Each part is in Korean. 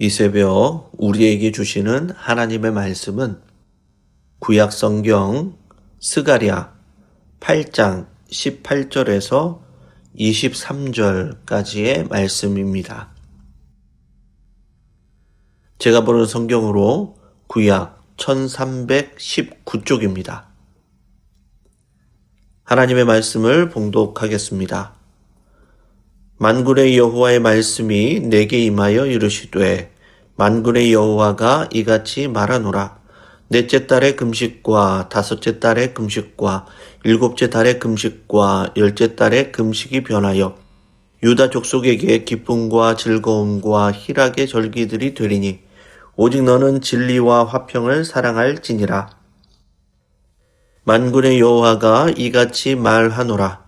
이 새벽 우리에게 주시는 하나님의 말씀은 구약 성경 스가랴 8장 18절에서 23절까지의 말씀입니다. 제가 보는 성경으로 구약 1319쪽입니다. 하나님의 말씀을 봉독하겠습니다. 만군의 여호와의 말씀이 내게 임하여 이르시되 만군의 여호와가 이같이 말하노라. 넷째 달의 금식과 다섯째 달의 금식과 일곱째 달의 금식과 열째 달의 금식이 변하여 유다 족속에게 기쁨과 즐거움과 희락의 절기들이 되리니 오직 너는 진리와 화평을 사랑할지니라. 만군의 여호와가 이같이 말하노라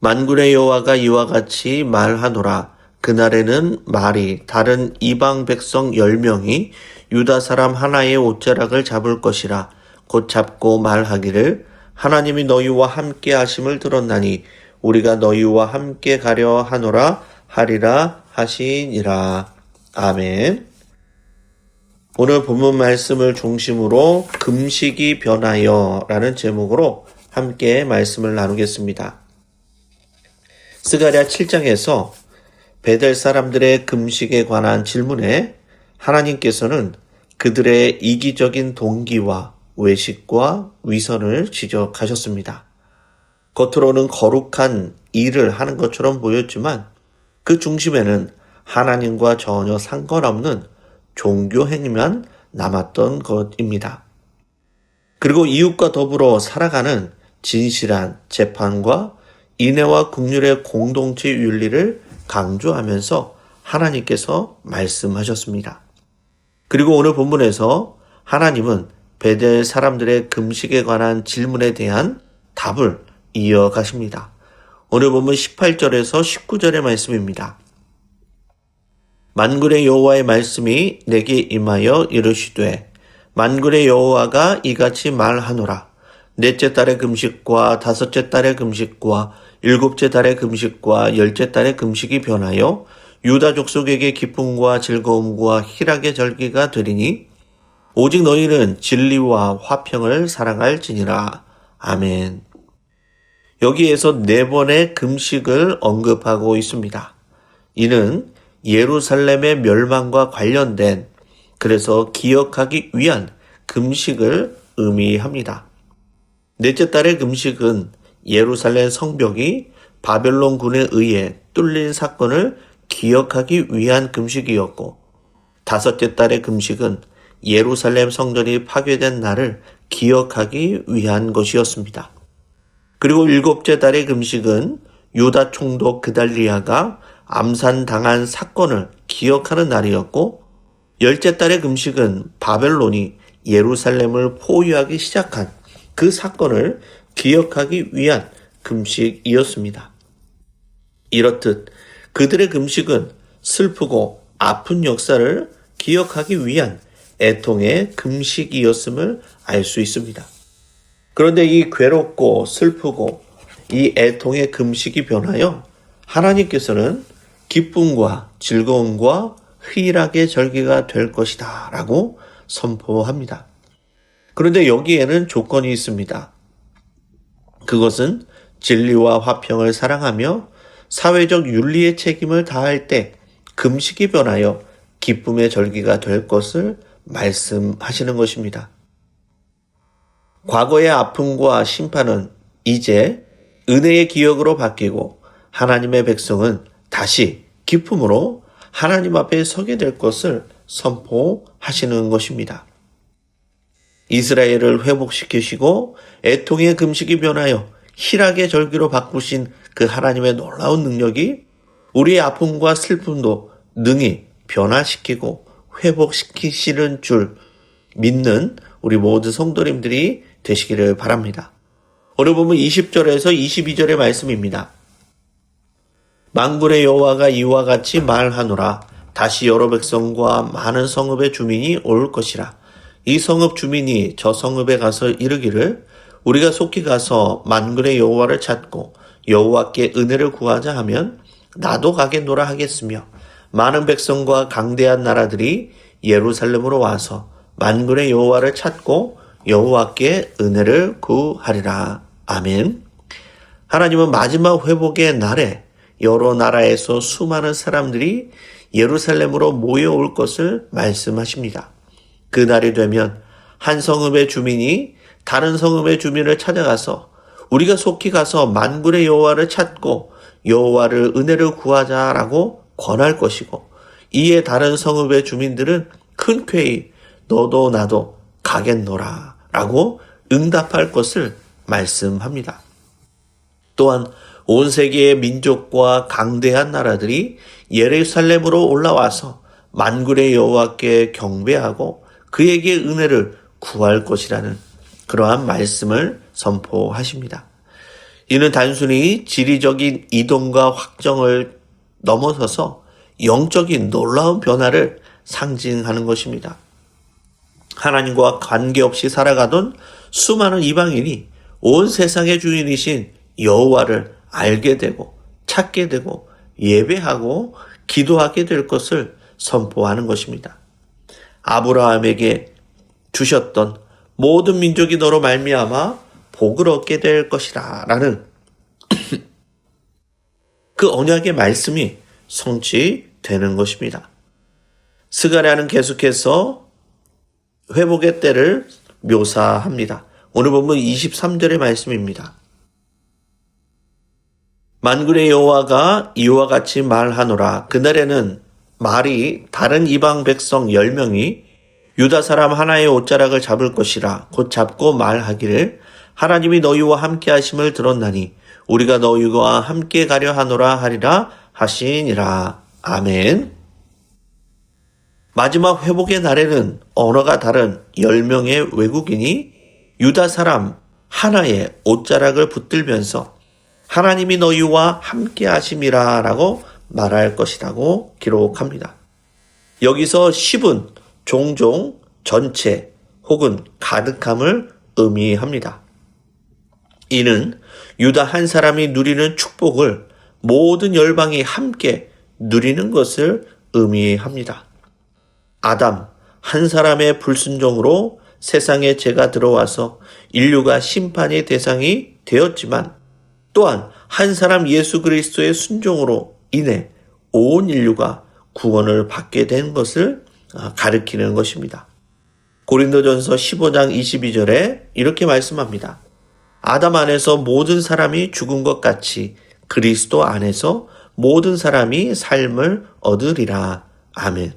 만군의 여호와가 이와 같이 말하노라. 그날에는 말이 다른 이방 백성 열 명이 유다 사람 하나의 옷자락을 잡을 것이라. 곧 잡고 말하기를 하나님이 너희와 함께 하심을 들었나니 우리가 너희와 함께 가려 하노라 하리라 하시니라. 아멘. 오늘 본문 말씀을 중심으로 금식이 변하여 라는 제목으로 함께 말씀을 나누겠습니다. 스가랴 7장에서 베델 사람들의 금식에 관한 질문에 하나님께서는 그들의 이기적인 동기와 외식과 위선을 지적하셨습니다. 겉으로는 거룩한 일을 하는 것처럼 보였지만 그 중심에는 하나님과 전혀 상관없는 종교 행위만 남았던 것입니다. 그리고 이웃과 더불어 살아가는 진실한 재판과 인애와 국률의 공동체 윤리를 강조하면서 하나님께서 말씀하셨습니다. 그리고 오늘 본문에서 하나님은 베델 사람들의 금식에 관한 질문에 대한 답을 이어가십니다. 오늘 본문 18절에서 19절의 말씀입니다. 만군의 여호와의 말씀이 내게 임하여 이르시되 만군의 여호와가 이같이 말하노라 넷째 달의 금식과 다섯째 달의 금식과 일곱째 달의 금식과 열째 달의 금식이 변하여 유다 족속에게 기쁨과 즐거움과 희락의 절기가 되리니 오직 너희는 진리와 화평을 사랑할지니라. 아멘. 여기에서 네 번의 금식을 언급하고 있습니다. 이는 예루살렘의 멸망과 관련된 그래서 기억하기 위한 금식을 의미합니다. 넷째 달의 금식은 예루살렘 성벽이 바벨론 군에 의해 뚫린 사건을 기억하기 위한 금식이었고 다섯째 달의 금식은 예루살렘 성전이 파괴된 날을 기억하기 위한 것이었습니다. 그리고 일곱째 달의 금식은 유다 총독 그달리아가 암산당한 사건을 기억하는 날이었고 열째 달의 금식은 바벨론이 예루살렘을 포위하기 시작한 그 사건을 기억하기 위한 금식이었습니다. 이렇듯 그들의 금식은 슬프고 아픈 역사를 기억하기 위한 애통의 금식이었음을 알 수 있습니다. 그런데 이 괴롭고 슬프고 이 애통의 금식이 변하여 하나님께서는 기쁨과 즐거움과 희락의 절기가 될 것이다 라고 선포합니다. 그런데 여기에는 조건이 있습니다. 그것은 진리와 화평을 사랑하며 사회적 윤리의 책임을 다할 때 금식이 변하여 기쁨의 절기가 될 것을 말씀하시는 것입니다. 과거의 아픔과 심판은 이제 은혜의 기억으로 바뀌고 하나님의 백성은 다시 기쁨으로 하나님 앞에 서게 될 것을 선포하시는 것입니다. 이스라엘을 회복시키시고 애통의 금식이 변하여 희락의 절기로 바꾸신 그 하나님의 놀라운 능력이 우리의 아픔과 슬픔도 능히 변화시키고 회복시키시는 줄 믿는 우리 모든 성도님들이 되시기를 바랍니다. 오늘 보면 20절에서 22절의 말씀입니다. 만군의 여호와가 이와 같이 말하노라 다시 여러 백성과 많은 성읍의 주민이 올 것이라 이 성읍 주민이 저 성읍에 가서 이르기를 우리가 속히 가서 만군의 여호와를 찾고 여호와께 은혜를 구하자 하면 나도 가겠노라 하겠으며 많은 백성과 강대한 나라들이 예루살렘으로 와서 만군의 여호와를 찾고 여호와께 은혜를 구하리라. 아멘. 하나님은 마지막 회복의 날에 여러 나라에서 수많은 사람들이 예루살렘으로 모여올 것을 말씀하십니다. 그 날이 되면 한 성읍의 주민이 다른 성읍의 주민을 찾아가서 우리가 속히 가서 만군의 여호와를 찾고 여호와를 은혜를 구하자라고 권할 것이고 이에 다른 성읍의 주민들은 흔쾌히 너도 나도 가겠노라 라고 응답할 것을 말씀합니다. 또한 온 세계의 민족과 강대한 나라들이 예루살렘으로 올라와서 만군의 여호와께 경배하고 그에게 은혜를 구할 것이라는 그러한 말씀을 선포하십니다. 이는 단순히 지리적인 이동과 확정을 넘어서서 영적인 놀라운 변화를 상징하는 것입니다. 하나님과 관계없이 살아가던 수많은 이방인이 온 세상의 주인이신 여호와를 알게 되고 찾게 되고 예배하고 기도하게 될 것을 선포하는 것입니다. 아브라함에게 주셨던 모든 민족이 너로 말미암아 복을 얻게 될 것이라 라는 그 언약의 말씀이 성취되는 것입니다. 스가랴는 계속해서 회복의 때를 묘사합니다. 오늘 보면 23절의 말씀입니다. 만군의 여호와가 이와 같이 말하노라. 그날에는 말이 다른 이방 백성 10명이 유다 사람 하나의 옷자락을 잡을 것이라 곧 잡고 말하기를 하나님이 너희와 함께 하심을 들었나니 우리가 너희와 함께 가려 하노라 하리라 하시니라. 아멘. 마지막 회복의 날에는 언어가 다른 10명의 외국인이 유다 사람 하나의 옷자락을 붙들면서 하나님이 너희와 함께 하심이라 라고 말할 것이라고 기록합니다. 여기서 10은 종종 전체 혹은 가득함을 의미합니다. 이는 유다 한 사람이 누리는 축복을 모든 열방이 함께 누리는 것을 의미합니다. 아담 한 사람의 불순종으로 세상에 죄가 들어와서 인류가 심판의 대상이 되었지만 또한 한 사람 예수 그리스도의 순종으로 인해 온 인류가 구원을 받게 된 것을 아, 가리키는 것입니다. 고린도전서 15장 22절에 이렇게 말씀합니다. 아담 안에서 모든 사람이 죽은 것 같이 그리스도 안에서 모든 사람이 삶을 얻으리라. 아멘.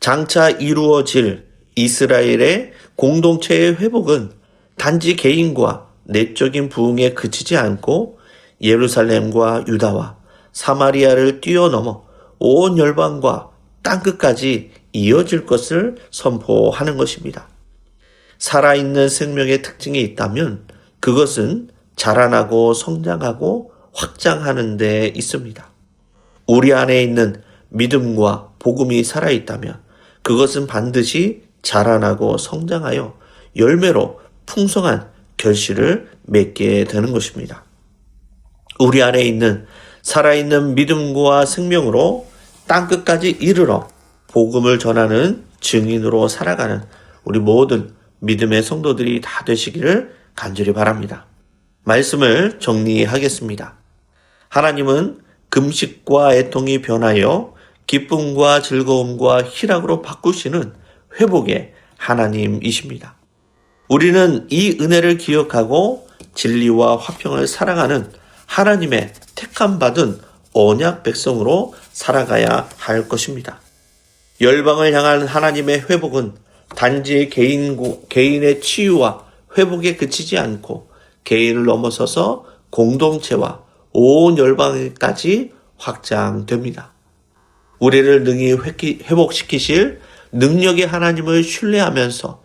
장차 이루어질 이스라엘의 공동체의 회복은 단지 개인과 내적인 부흥에 그치지 않고 예루살렘과 유다와 사마리아를 뛰어넘어 온 열방과 땅끝까지 이어질 것을 선포하는 것입니다. 살아있는 생명의 특징이 있다면 그것은 자라나고 성장하고 확장하는 데 있습니다. 우리 안에 있는 믿음과 복음이 살아있다면 그것은 반드시 자라나고 성장하여 열매로 풍성한 결실을 맺게 되는 것입니다. 우리 안에 있는 살아있는 믿음과 생명으로 땅끝까지 이르러 복음을 전하는 증인으로 살아가는 우리 모든 믿음의 성도들이 다 되시기를 간절히 바랍니다. 말씀을 정리하겠습니다. 하나님은 금식과 애통이 변하여 기쁨과 즐거움과 희락으로 바꾸시는 회복의 하나님이십니다. 우리는 이 은혜를 기억하고 진리와 화평을 사랑하는 하나님의 택함 받은 언약 백성으로 살아가야 할 것입니다. 열방을 향한 하나님의 회복은 단지 개인, 개인의 치유와 회복에 그치지 않고 개인을 넘어서서 공동체와 온 열방까지 확장됩니다. 우리를 능히 회복시키실 능력의 하나님을 신뢰하면서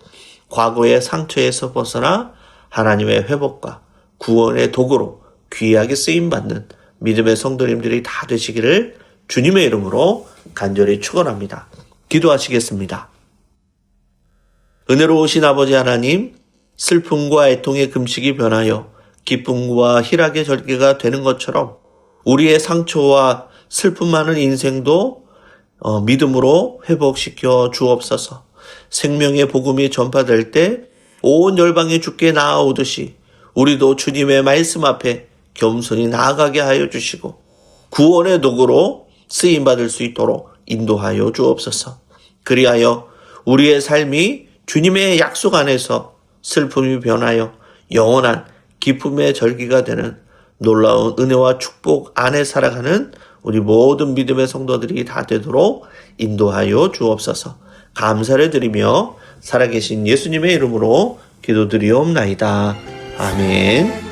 과거의 상처에서 벗어나 하나님의 회복과 구원의 도구로 귀하게 쓰임받는 믿음의 성도님들이 다 되시기를 주님의 이름으로 간절히 축원합니다. 기도하시겠습니다. 은혜로우신 아버지 하나님, 슬픔과 애통의 금식이 변하여 기쁨과 희락의 절개가 되는 것처럼 우리의 상처와 슬픔 많은 인생도 어, 믿음으로 회복시켜 주옵소서. 생명의 복음이 전파될 때 온 열방에 주께 나아오듯이 우리도 주님의 말씀 앞에 겸손히 나아가게 하여 주시고 구원의 도구로 쓰임 받을 수 있도록 인도하여 주옵소서. 그리하여 우리의 삶이 주님의 약속 안에서 슬픔이 변하여 영원한 기쁨의 절기가 되는 놀라운 은혜와 축복 안에 살아가는 우리 모든 믿음의 성도들이 다 되도록 인도하여 주옵소서. 감사를 드리며 살아계신 예수님의 이름으로 기도드리옵나이다. 아멘.